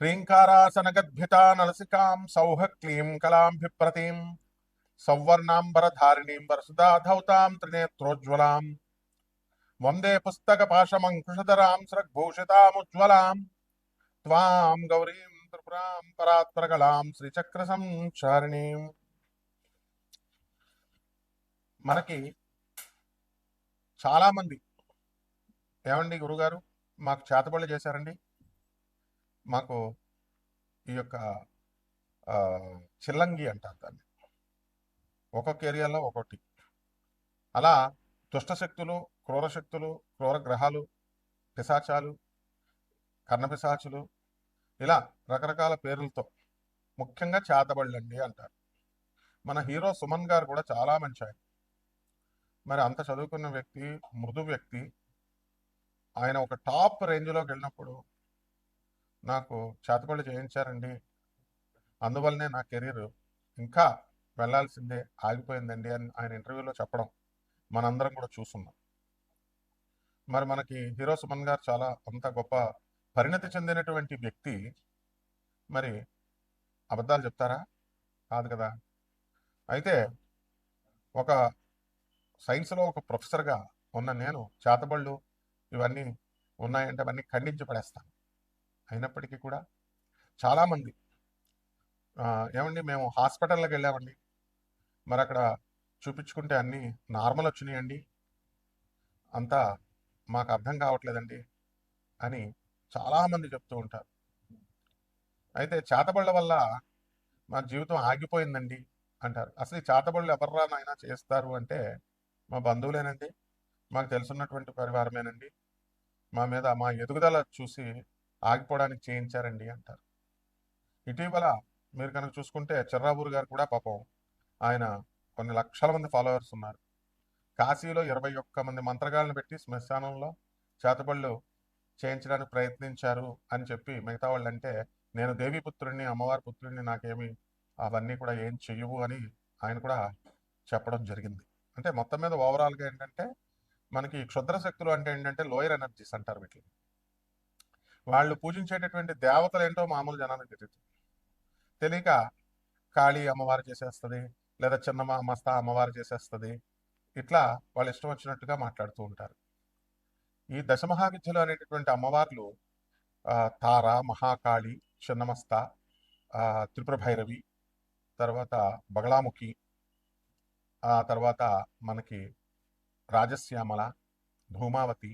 హ్రీంకారాసనగద్భితా నలసికాం సౌహ క్లీం కళాంభిప్రతీం సౌవర్ణాంబరధారిణీం వరసుదాధౌతాం త్రినేత్రోజ్వలాం వందే పుస్తక పాశమంకుశధరాం స్రగ్భూషితాముజ్వలాం త్వాం గౌరీం త్రిపురాం పరాత్పరకలాం శ్రీచక్ర సంచారిణీం మనకి చాలామంది ఏమండి గురుగారు? మాకు చేతబడులు చేశారండి? మాకు ఈ యొక్క చిల్లంగి అంటారు దాన్ని. ఒక్కొక్క ఏరియాలో ఒక్కొక్కటి అలా దుష్ట శక్తులు క్రూర శక్తులు క్రూర గ్రహాలు పిశాచాలు కర్ణపిశాచులు ఇలా రకరకాల పేర్లతో ముఖ్యంగా చేతబళ్ళండి అంటారు. మన హీరో సుమన్ గారు కూడా చాలా మంచి ఆయన. మరి అంత చదువుకున్న వ్యక్తి మృదు వ్యక్తి ఆయన ఒక టాప్ రేంజ్లోకి వెళ్ళినప్పుడు నాకు చేతబడి చేయించారండి. అందువల్లనే నా కెరీర్ ఇంకా వెళ్ళాల్సిందే ఆగిపోయిందండి అని ఆయన ఇంటర్వ్యూలో చెప్పడం మనందరం కూడా చూస్తున్నాం మరి మనకి హీరో సుమన్ గారు చాలా అంత గొప్ప పరిణతి చెందినటువంటి వ్యక్తి. మరి అబద్ధాలు చెప్తారా? కాదు కదా. అయితే ఒక సైన్స్లో ఒక ప్రొఫెసర్గా ఉన్న నేను చేతబళ్ళు ఇవన్నీ ఉన్నాయంటే అవన్నీ ఖండించి పడేస్తాను. అయినప్పటికీ కూడా చాలామంది ఏమండి మేము హాస్పిటల్లోకి వెళ్ళామండి. మరి అక్కడ చూపించుకుంటే అన్నీ నార్మల్ వచ్చినాయండి. అంతా మాకు అర్థం కావట్లేదండి అని చాలామంది చెప్తూ ఉంటారు. అయితే చేతబళ్ళ వల్ల మా జీవితం ఆగిపోయిందండి అంటారు. అసలు ఈ చేతబళ్ళు ఎవర్రా నాయనా చేస్తారు అంటే మా బంధువులేనండి మాకు తెలుసున్నటువంటి పరివారమేనండి. మా మీద మా ఎదుగుదల చూసి ఆగిపోవడానికి చేయించారండి అంటారు. ఇటీవల మీరు కనుక చూసుకుంటే చిర్రాబూర్ గారు కూడా పాపం ఆయన కొన్ని లక్షల మంది ఫాలోవర్స్ ఉన్నారు. కాశీలో ఇరవై ఒక్క మంది మంత్రగాళ్ళని పెట్టి శ్మశానంలో చేతబళ్ళు చేయించడానికి ప్రయత్నించారు అని చెప్పి మిగతా వాళ్ళు అంటే నేను దేవీపుత్రుడిని అమ్మవారి పుత్రుడిని నాకేమి అవన్నీ కూడా ఏం చెయ్యవు అని ఆయన కూడా చెప్పడం జరిగింది. అంటే మొత్తం మీద ఓవరాల్గా ఏంటంటే మనకి క్షుద్ర శక్తులు అంటే ఏంటంటే లోయర్ ఎనర్జీస్ అంటారు వీటిని. వాళ్ళు పూజించేటటువంటి దేవతలు ఏంటో మామూలు జనానికి తెలియదు తెలియక కాళీ అమ్మవారు చేసేస్తుంది లేదా చిన్న మస్తా అమ్మవారు చేసేస్తుంది ఇట్లా వాళ్ళు ఇష్టం వచ్చినట్టుగా మాట్లాడుతూ ఉంటారు. ఈ దశమహావిద్యలు అనేటటువంటి అమ్మవార్లు తార మహాకాళి చిన్నమస్త త్రిప్రభైరవి తర్వాత బగళాముఖి ఆ తర్వాత మనకి రాజశ్యామల ధూమావతి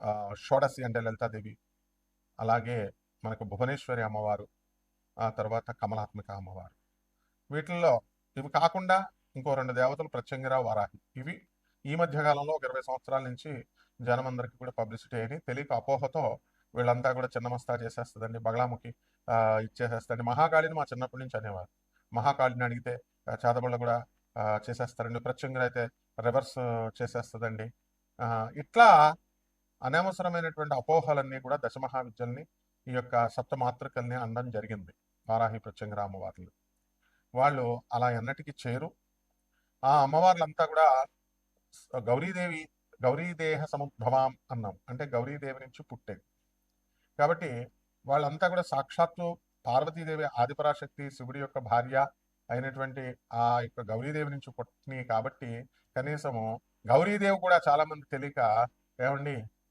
షోడశి షోడసి అంటే లలితాదేవి అలాగే మనకు భువనేశ్వరి అమ్మవారు ఆ తర్వాత కమలాత్మిక అమ్మవారు. వీటిల్లో ఇవి కాకుండా ఇంకో రెండు దేవతలు ప్రత్యంగిరావు వారాహి. ఇవి ఈ మధ్య కాలంలో ఒక ఇరవై సంవత్సరాల నుంచి జనమందరికి కూడా పబ్లిసిటీ అని తెలియక అపోహతో వీళ్ళంతా కూడా చిన్నమస్తా చేసేస్తుందండి. బగలాముఖి ఆ, ఇచ్చేసేస్తండి మహాకాళిని మా చిన్నప్పటి నుంచి అనేవారు. మహాకాళిని అడిగితే చేతబళ్ళు కూడా చేసేస్తారండి. ప్రత్యంగిర అయితే రివర్స్ చేసేస్తుందండి. ఇట్లా అనవసరమైనటువంటి అపోహలన్నీ కూడా దశమహావిద్యల్ని ఈ యొక్క సప్తమాతృకల్ని అనడం జరిగింది. వారాహి ప్రత్యంగిర అమ్మవార్లు వాళ్ళు అలా ఎన్నటికీ చేరు ఆ అమ్మవార్లంతా కూడా గౌరీదేవి గౌరీదేహ సముద్భవాం అన్నాం. అంటే గౌరీదేవి నుంచి పుట్టేది కాబట్టి వాళ్ళంతా కూడా సాక్షాత్తు పార్వతీదేవి ఆదిపరాశక్తి శివుడి యొక్క భార్య అయినటువంటి ఆ యొక్క గౌరీదేవి నుంచి పుట్టినాయి కాబట్టి కనీసము గౌరీదేవి కూడా చాలా మంది తెలియక ఏమండి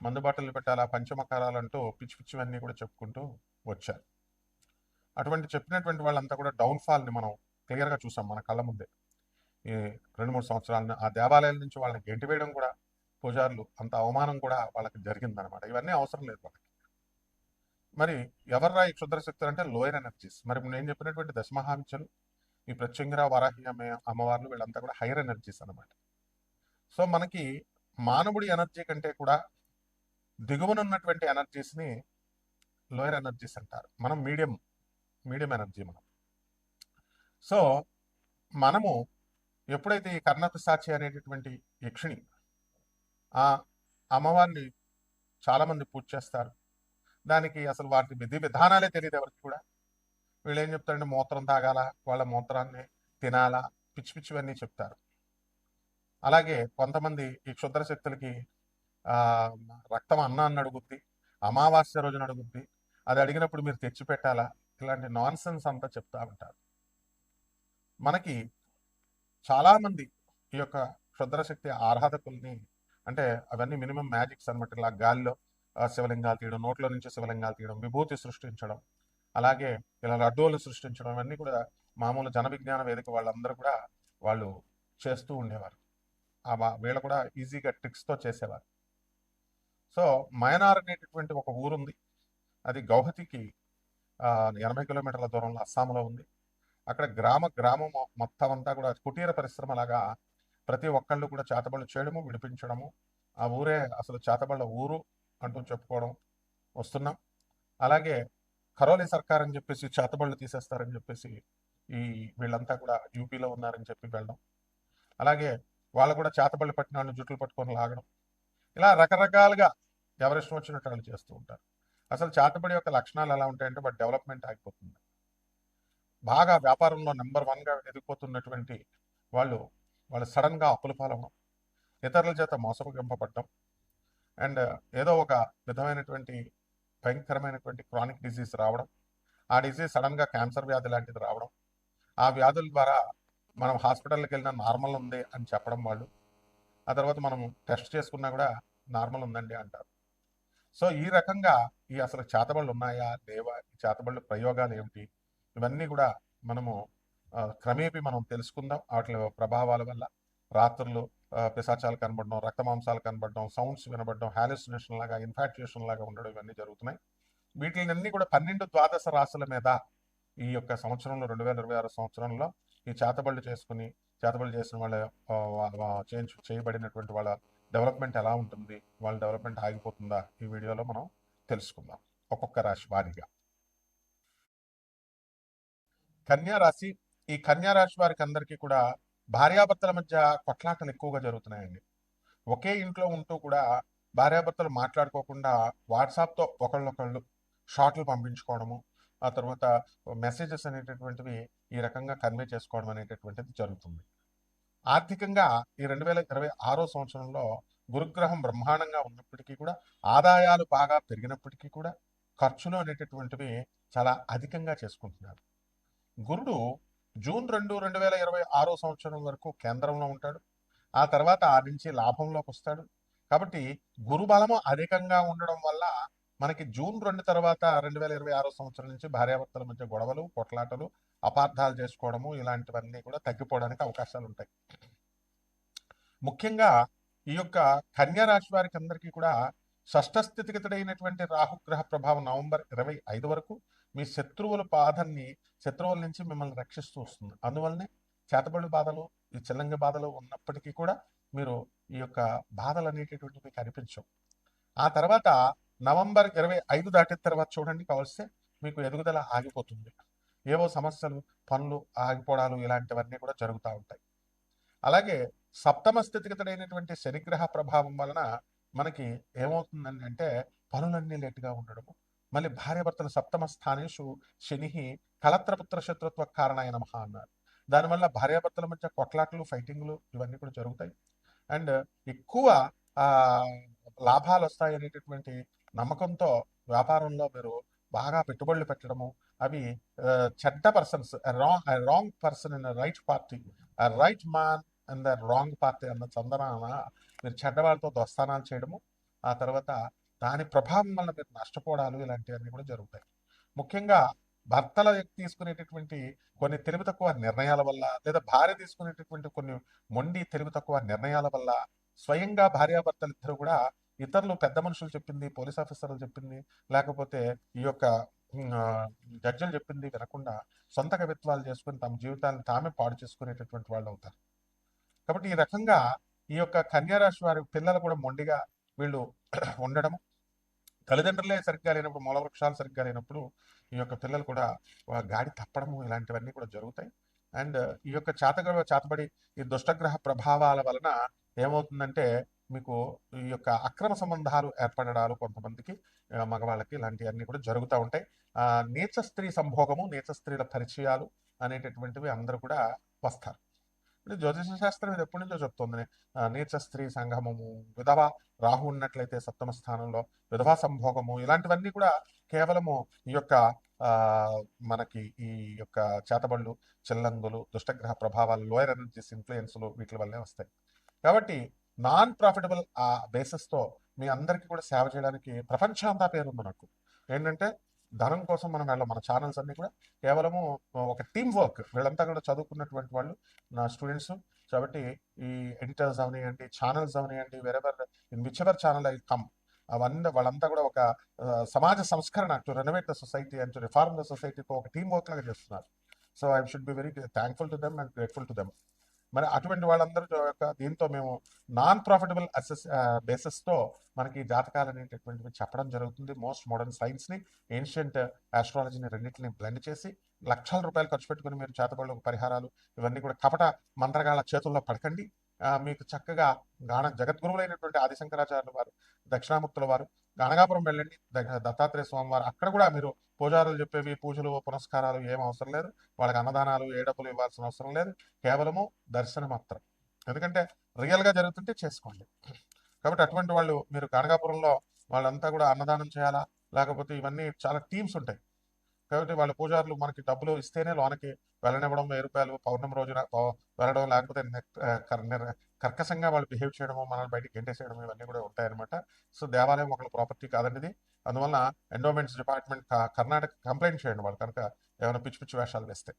మందు బాటలు పెట్టాలా పంచమకారాలు అంటూ పిచ్చి పిచ్చివన్నీ కూడా చెప్పుకుంటూ వచ్చారు. అటువంటి చెప్పినటువంటి వాళ్ళంతా కూడా డౌన్ఫాల్ని మనం క్లియర్గా చూసాం మన కళ్ళ ముందే. ఈ రెండు మూడు సంవత్సరాలను ఆ దేవాలయాల నుంచి వాళ్ళని గెంటి వేయడం కూడా పూజారులు అంత అవమానం కూడా వాళ్ళకి జరిగిందనమాట ఇవన్నీ అవసరం లేదు వాళ్ళకి. మరి ఎవర్రా ఈ క్షుద్రశక్తులు అంటే లోయర్ ఎనర్జీస్. మరి నేను చెప్పినటువంటి దశమహామిచ్చలు ఈ ప్రత్యంగిర వరాహి అమ్మవార్లు వీళ్ళంతా కూడా హైయర్ ఎనర్జీస్ అన్నమాట. సో మనకి మానవుడి ఎనర్జీ కంటే కూడా దిగువన ఉన్నటువంటి ఎనర్జీస్ని లోయర్ ఎనర్జీస్ అంటారు. మనం మీడియం మీడియం ఎనర్జీ మనం. సో మనము ఎప్పుడైతే ఈ కర్ణపిశాచి అనేటటువంటి యక్షిణి ఆ అమ్మవారిని చాలామంది పూజ చేస్తారు. దానికి అసలు వాటి విధి విధానాలే తెలియదు ఎవరికి కూడా. వీళ్ళు ఏం చెప్తారంటే మూత్రం తాగాల? వాళ్ళ మూత్రాన్ని తినాలా? పిచ్చి పిచ్చివన్నీ చెప్తారు. అలాగే కొంతమంది ఈ క్షుద్ర శక్తులకి రక్తం అన్నాన్ని అడుగుద్ది అమావాస్య రోజున అడుగుద్ది అది అడిగినప్పుడు మీరు తెచ్చి పెట్టాలా? ఇలాంటి నాన్ సెన్స్ అంతా చెప్తా ఉంటారు. మనకి చాలామంది ఈ యొక్క క్షుద్రశక్తి ఆరాధకుల్ని అంటే అవన్నీ మినిమం మ్యాజిక్స్ అనమాట ఇలా గాలిలో శివలింగాలు తీయడం నోట్లో నుంచి శివలింగాలు తీయడం విభూతి సృష్టించడం అలాగే ఇలా లడ్డూలు సృష్టించడం ఇవన్నీ కూడా మామూలు జన విజ్ఞాన వేదిక వాళ్ళందరూ కూడా వాళ్ళు చేస్తూ ఉండేవారు. వీళ్ళు కూడా ఈజీగా ట్రిక్స్తో చేసేవారు. సో మయనార్ అనేటటువంటి ఒక ఊరుంది. అది గౌహతికి ఎనభై కిలోమీటర్ల దూరంలో అస్సాంలో ఉంది. అక్కడ గ్రామ గ్రామం మొత్తం అంతా కూడా కుటీర పరిశ్రమ లాగా ప్రతి ఒక్కళ్ళు కూడా చేతబళ్ళు చేయడము విడిపించడము. ఆ ఊరే అసలు చేతబళ్ళ ఊరు అంటూ చెప్పుకోవడం వస్తున్నాం. అలాగే కరోలి సర్కార్ అని చెప్పేసి చేతబళ్ళు తీసేస్తారని చెప్పేసి ఈ వీళ్ళంతా కూడా యూపీలో ఉన్నారని చెప్పి వెళ్ళడం. అలాగే వాళ్ళు కూడా చేతబళ్ళు పట్టిన వాళ్ళు జుట్లు పట్టుకొని లాగడం. ఇలా రకరకాలుగా ఎవరిష్టం వచ్చినట్టు వాళ్ళు చేస్తూ ఉంటారు. అసలు చాటబడి యొక్క లక్షణాలు ఎలా ఉంటాయంటే వాటి డెవలప్మెంట్ ఆగిపోతుంది. బాగా వ్యాపారంలో నెంబర్ వన్గా ఎదిగిపోతున్నటువంటి వాళ్ళు వాళ్ళు సడన్గా అప్పుల పాలవడం ఇతరుల చేత మోసగింపబడడం అండ్ ఏదో ఒక విధమైనటువంటి భయంకరమైనటువంటి క్రానిక్ డిసీజ్ రావడం ఆ డిసీజ్ సడన్గా క్యాన్సర్ వ్యాధి లాంటిది రావడం ఆ వ్యాధుల ద్వారా మనం హాస్పిటల్కి వెళ్ళినా నార్మల్ ఉంది అని చెప్పడం వాళ్ళు ఆ తర్వాత మనం టెస్ట్ చేసుకున్నా కూడా నార్మల్ ఉందండి అంటారు. సో ఈ రకంగా ఈ అసలు చేతబళ్ళు ఉన్నాయా? లేవా? ఈ చేతబళ్ళు ప్రయోగాలు ఏమిటి? ఇవన్నీ కూడా మనము క్రమేపీ మనం తెలుసుకుందాం. వాటి ప్రభావాల వల్ల రాత్రులు పిశాచాలు కనబడడం రక్త మాంసాలు కనబడడం సౌండ్స్ వినబడడం హాలిసినేషన్ లాగా ఇన్ఫాక్చుయేషన్ లాగా ఉండడం ఇవన్నీ జరుగుతున్నాయి. వీటిని కూడా పన్నెండు ద్వాదశ రాసుల మీద ఈ యొక్క సంవత్సరంలో రెండు వేల ఇరవై ఆరు సంవత్సరంలో ఈ చేతబళ్ళు చేసుకుని చేతబళ్ళు చేసిన వాళ్ళ ఆ, చేయించు చేయబడినటువంటి వాళ్ళ డెవలప్మెంట్ ఎలా ఉంటుంది వాళ్ళ డెవలప్మెంట్ ఆగిపోతుందా ఈ వీడియోలో మనం తెలుసుకుందాం. ఒక్కొక్క రాశి వారిగా. కన్యా రాశి ఈ కన్యా రాశి వారికి అందరికీ కూడా భార్యాభర్తల మధ్య కొట్లాటలు ఎక్కువగా జరుగుతున్నాయండి. ఒకే ఇంట్లో ఉంటూ కూడా భార్యాభర్తలు మాట్లాడుకోకుండా వాట్సాప్తో ఒకళ్ళొకళ్ళు షార్ట్లు పంపించుకోవడము ఆ తర్వాత మెసేజెస్ అనేటటువంటివి ఈ రకంగా కన్వే చేసుకోవడం అనేటటువంటిది జరుగుతుంది. ఆర్థికంగా ఈ రెండు వేల ఇరవై ఆరో సంవత్సరంలో గురుగ్రహం బ్రహ్మాండంగా ఉన్నప్పటికీ కూడా ఆదాయాలు బాగా పెరిగినప్పటికీ కూడా ఖర్చులు అనేటటువంటివి చాలా అధికంగా చేసుకుంటున్నారు. గురుడు జూన్ రెండు రెండు వేల ఇరవై ఆరో సంవత్సరం వరకు కేంద్రంలో ఉంటాడు. ఆ తర్వాత ఆ నుంచి లాభంలోకి వస్తాడు. కాబట్టి గురు బలము అధికంగా ఉండడం వల్ల మనకి జూన్ రెండు తర్వాత రెండు వేల ఇరవై ఆరో సంవత్సరం నుంచి భార్యాభర్తల మధ్య గొడవలు కొట్లాటలు అపార్థాలు చేసుకోవడము ఇలాంటివన్నీ కూడా తగ్గిపోవడానికి అవకాశాలు ఉంటాయి. ముఖ్యంగా ఈ యొక్క కన్యా రాశి వారికి అందరికీ కూడా షష్ఠస్థితిగతుడైనటువంటి రాహుగ్రహ ప్రభావం నవంబర్ ఇరవై ఐదు వరకు మీ శత్రువుల బాధల్ని శత్రువుల నుంచి మిమ్మల్ని రక్షిస్తూ వస్తుంది. అందువల్లనే చేతబడి బాధలు ఈ చిల్లంగి బాధలు ఉన్నప్పటికీ కూడా మీరు ఈ యొక్క బాధలు అనేటటువంటి మీకు అనిపించవు. ఆ తర్వాత నవంబర్ ఇరవై ఐదు దాటిన తర్వాత చూడండి కావలిస్తే మీకు ఎదుగుదల ఆగిపోతుంది. ఏవో సమస్యలు పనులు ఆగిపోవడాలు ఇలాంటివన్నీ కూడా జరుగుతూ ఉంటాయి. అలాగే సప్తమ స్థితిగతుడైనటువంటి శనిగ్రహ ప్రభావం వలన మనకి ఏమవుతుందని అంటే పనులన్నీ లేటుగా ఉండడము. మళ్ళీ భార్యాభర్తల సప్తమ స్థానేషు శని కలత్రపుత్ర శత్రుత్వ కారణాయ మహా అన్నారు. దానివల్ల భార్యాభర్తల మధ్య కొట్లాట్లు ఫైటింగ్లు ఇవన్నీ కూడా జరుగుతాయి. అండ్ ఎక్కువ లాభాలు వస్తాయి అనేటటువంటి నమ్మకంతో వ్యాపారంలో మీరు బాగా పెట్టుబడులు పెట్టడము అవి చెడ్డ persons wrong wrong person in right party right man and the wrong party అన్న చందనాన మీరు చెడ్డవాళ్ళతో దోస్తానాలు చేయడము ఆ తర్వాత దాని ప్రభావం వల్ల మీరు నష్టపోవడాలు ఇలాంటివన్నీ కూడా జరుగుతాయి. ముఖ్యంగా భర్తల తీసుకునేటటువంటి కొన్ని తెలివి తక్కువ నిర్ణయాల వల్ల లేదా భార్య తీసుకునేటటువంటి కొన్ని మొండి తెలివి తక్కువ నిర్ణయాల వల్ల స్వయంగా భార్యాభర్తలు ఇద్దరు కూడా ఇతరులు పెద్ద మనుషులు చెప్పింది పోలీస్ ఆఫీసర్లు చెప్పింది లేకపోతే ఈ యొక్క జడ్జిలు చెప్పింది వినకుండా సొంత కవిత్వాలు చేసుకుని తమ జీవితాన్ని తామే పాడు చేసుకునేటటువంటి వాళ్ళు అవుతారు. కాబట్టి ఈ రకంగా ఈ యొక్క కన్యారాశి వారి పిల్లలు కూడా మొండిగా వీళ్ళు ఉండడం తల్లిదండ్రులే సరిగ్గా లేనప్పుడు మూల వృక్షాలు సరిగ్గా లేనప్పుడు ఈ యొక్క పిల్లలు కూడా గాడి తప్పడము ఇలాంటివన్నీ కూడా జరుగుతాయి. అండ్ ఈ యొక్క చేతగ చేతబడి ఈ దుష్టగ్రహ ప్రభావాల వలన ఏమవుతుందంటే మీకు ఈ యొక్క అక్రమ సంబంధాలు ఏర్పడడాలు కొంతమందికి మగవాళ్ళకి ఇలాంటివన్నీ కూడా జరుగుతూ ఉంటాయి. నీచ స్త్రీ సంభోగము నీచ స్త్రీల పరిచయాలు అనేటటువంటివి అందరూ కూడా వస్తారు. ఇప్పుడు జ్యోతిష శాస్త్రం ఇది ఎప్పటి నుంచో చెప్తుంది. నీచ స్త్రీ సంగమము విధవ రాహు ఉన్నట్లయితే సప్తమ స్థానంలో విధవా సంభోగము ఇలాంటివన్నీ కూడా కేవలము ఈ యొక్క మనకి ఈ యొక్క చేతబళ్ళు చిల్లంగులు దుష్టగ్రహ ప్రభావాలు లోయర్ ఎనర్జీస్ ఇన్ఫ్లుయెన్స్లు వీటి వల్లే వస్తాయి. కాబట్టి నాన్ ప్రాఫిటబుల్ ఆ బేసిస్తో మీ అందరికీ కూడా సేవ చేయడానికి ప్రపంచాంతా పేరు ఉంది నాకు. ఏంటంటే ధనం కోసం మనం వెళ్ళం మన ఛానల్స్ అన్ని కూడా కేవలము ఒక టీమ్ వర్క్. వీళ్ళంతా కూడా చదువుకున్నటువంటి వాళ్ళు నా స్టూడెంట్స్. కాబట్టి ఈ ఎడిటర్స్ అవనివ్వండి ఛానల్స్ అవనివ్వండి wherever in which ever channel I come అవన్నీ వాళ్ళంతా కూడా ఒక సమాజ సంస్కరణ to renovate the society and to reform the సొసైటీతో ఒక టీమ్ వర్క్ లాగా చేస్తున్నారు. So I should be very thankful to them and grateful to them మరి అటువంటి వాళ్ళందరూ యొక్క దీంతో మేము నాన్ ప్రాఫిటబుల్ అసెస్ బేసిస్తో మనకి జాతకాలు అనేటటువంటివి చెప్పడం జరుగుతుంది. మోస్ట్ మోడర్న్ సైన్స్ని ఏన్షియంట్ ఆస్ట్రాలజీని రెండింటిని బ్లెండ్ చేసి లక్షల రూపాయలు ఖర్చు పెట్టుకుని మీరు చేతబడులకు పరిహారాలు ఇవన్నీ కూడా కపట మంత్రగాళ్ళ చేతుల్లో పడకండి. మీకు చక్కగా గాన జగద్గురువులైనటువంటి ఆదిశంకరాచార్యుల వారు దక్షిణాముక్తుల వారు గణగాపురం వెళ్ళండి దత్తాత్రేయ స్వామి వారు. అక్కడ కూడా మీరు పూజారులు చెప్పేవి పూజలు పునస్కారాలు ఏం అవసరం లేదు. వాళ్ళకి అన్నదానాలు ఏ డబ్బులు ఇవ్వాల్సిన అవసరం లేదు. కేవలము దర్శనం మాత్రం. ఎందుకంటే రియల్గా జరుగుతుంటే చేసుకోండి. కాబట్టి అటువంటి వాళ్ళు మీరు గణగాపురంలో వాళ్ళంతా కూడా అన్నదానం చేయాలా? లేకపోతే ఇవన్నీ చాలా టీమ్స్ ఉంటాయి. కాబట్టి వాళ్ళ పూజారులు మనకి డబ్బులు ఇస్తేనే లోనకి వెళ్ళనివ్వడం వెయ్యి రూపాయలు పౌర్ణమి రోజున వెళ్ళడం లేకపోతే కర్కశంగా వాళ్ళు బిహేవ్ చేయడము మనల్ని బయటికి గెంటేసేయడం ఇవన్నీ కూడా ఉంటాయన్నమాట. సో దేవాలయం ఒకళ్ళ ప్రాపర్టీ కాదండి ఇది అందువల్ల ఎండోమెంట్స్ డిపార్ట్మెంట్ కర్ణాటక కంప్లైంట్ చేయండి వాళ్ళు కనుక ఏమైనా పిచ్చి పిచ్చి వేషాలు వేస్తే.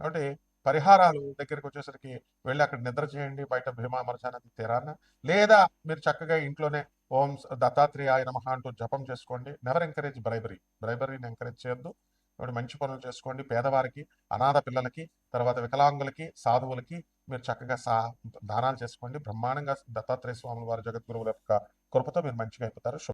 కాబట్టి పరిహారాలు దగ్గరికి వచ్చేసరికి వెళ్ళి అక్కడ నిద్ర చేయండి బయట భీమా అమర్చానది తీరాన. లేదా మీరు చక్కగా ఇంట్లోనే ఓం దత్తాత్రేయ నమహ అంటూ జపం చేసుకోండి. నెవర్ ఎంకరేజ్ బ్రైబరీ బ్రైబరీని ఎంకరేజ్ చేయొద్దు. కాబట్టి మంచి పనులు చేసుకోండి. పేదవారికి అనాథ పిల్లలకి తర్వాత వికలాంగులకి సాధువులకి మీరు చక్కగా సా దానాలు చేసుకోండి. బ్రహ్మాండంగా దత్తాత్రేయ స్వాముల వారి జగద్గురువుల యొక్క కృపతో మీరు మంచిగా అయిపోతారు.